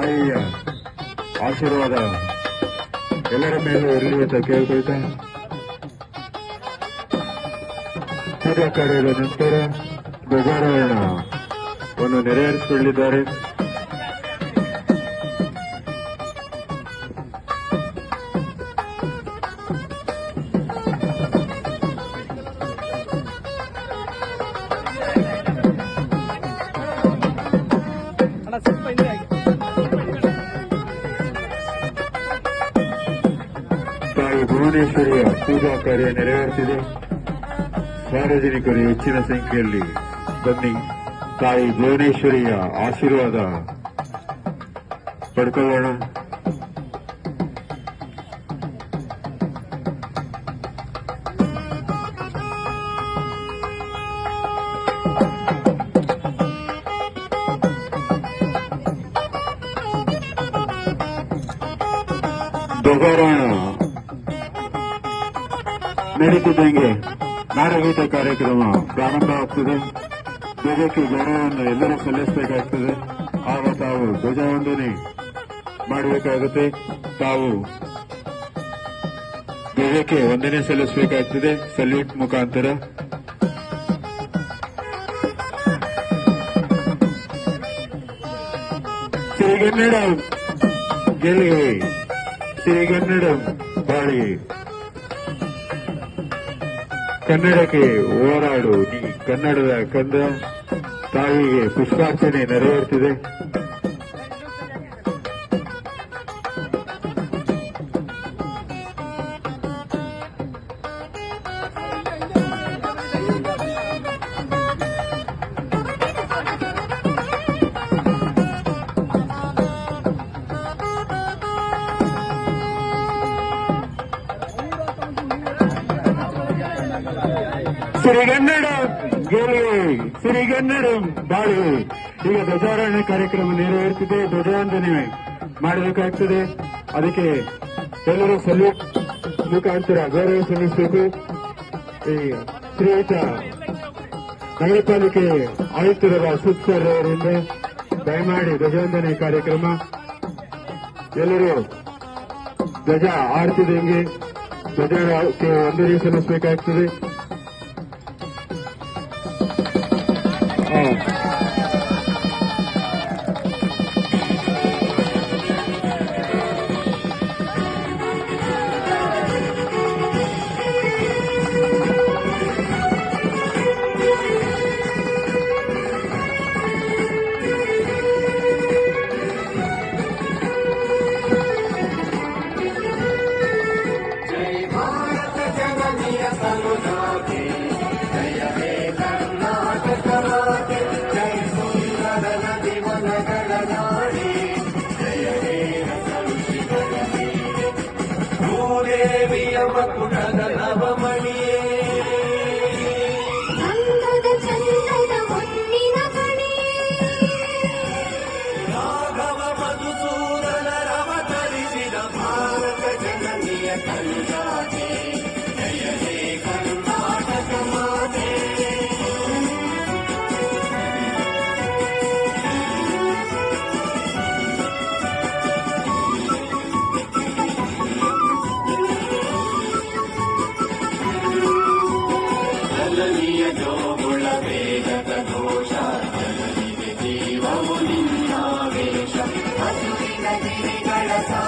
ತಾಯಿಯ ಆಶೀರ್ವಾದ ಎಲ್ಲರ ಮೇಲೂ ಇರಲಿ ಅಂತ ಕೇಳ್ಕೊಳ್ತೇನೆ ಪೂಜಾ ಕಾರ್ಯದ ನಂತರ ಧ್ವಜಾರೋಹಣವನ್ನು ನೆರವೇರಿಸಿಕೊಳ್ಳಿದ್ದಾರೆ ತಾಯಿ ಭುವನೇಶ್ವರಿಯ ಪೂಜಾ ಕಾರ್ಯ ನೆರವೇರುತ್ತಿದೆ ಸಾರ್ವಜನಿಕರು ಹೆಚ್ಚಿನ ಸಂಖ್ಯೆಯಲ್ಲಿ ಬನ್ನಿ. ತಾಯಿ ಭುವನೇಶ್ವರಿಯ ಆಶೀರ್ವಾದ ಪಡ್ಕೊಳ್ಳೋಣ. ಧ್ವಜಾರೋಹಣ ನಡೀತಿದ್ದಂಗೆ ನಾಡಗೀತ ಕಾರ್ಯಕ್ರಮ ಪ್ರಾರಂಭವಾಗ್ತದೆ ಧ್ವಜಕ್ಕೆ ಗೌರವವನ್ನು ಎಲ್ಲರೂ ಸಲ್ಲಿಸಬೇಕಾಗ್ತದೆ. ಆಗ ತಾವು ಧ್ವಜವಂದನೆ ಮಾಡಬೇಕಾಗುತ್ತೆ. ತಾವು ಧ್ವಜಕ್ಕೆ ವಂದನೆ ಸಲ್ಲಿಸಬೇಕಾಗ್ತದೆ. ಸಲ್ಯೂಟ್ ಮುಖಾಂತರ. ಸಿರಿಗನ್ನಡ. ಗೆಲ್ಲಿ. ಸಿರಿಗನ್ನಡ. ಬಾಳಿ. ಕನ್ನಡಕ್ಕೆ ಹೋರಾಡು ನೀ ಕನ್ನಡದ ಕಂದ. ತಾಯಿಗೆ ಪುಷ್ಪಾರ್ಚನೆ ನೆರವೇರುತ್ತಿದೆ ಸಿರಿಗನ್ನಡ ಗೆಲ್ಲಿ ಸಿರಿಗನ್ನಡಂ ಬಾಳು ಈಗ ಧ್ವಜಾರೋಹಣ ಕಾರ್ಯಕ್ರಮ ನೆರವೇರುತ್ತಿದೆ ಧ್ವಜವಂದನೆ ಮಾಡಬೇಕಾಗ್ತದೆ. ಅದಕ್ಕೆ ಎಲ್ಲರೂ ಸಲ್ಯೂಟ್ ಮುಖಾಂತರ ಗೌರವ ಸಲ್ಲಿಸಬೇಕು. ಈ ಶ್ರೀಯುತ ನಗರ ಪಾಲಿಕೆ ಆಯುಕ್ತರಾದ ಸುತ್ ಸರ್ ಅವರಿಂದ ದಯಮಾಡಿ ಧ್ವಜವಂದನೆ ಕಾರ್ಯಕ್ರಮ. ಎಲ್ಲರೂ ಧ್ವಜ ಆಡ್ತಿದ್ದಂಗೆ ಧ್ವಜಕ್ಕೆ ಒಂದೇ ಸಲ್ಲಿಸಬೇಕಾಗ್ತದೆ. Mm. నవమణి जननीय जोगुणवेदतघोष जननि जीवमुनिन्नावेश हसुरिगणसा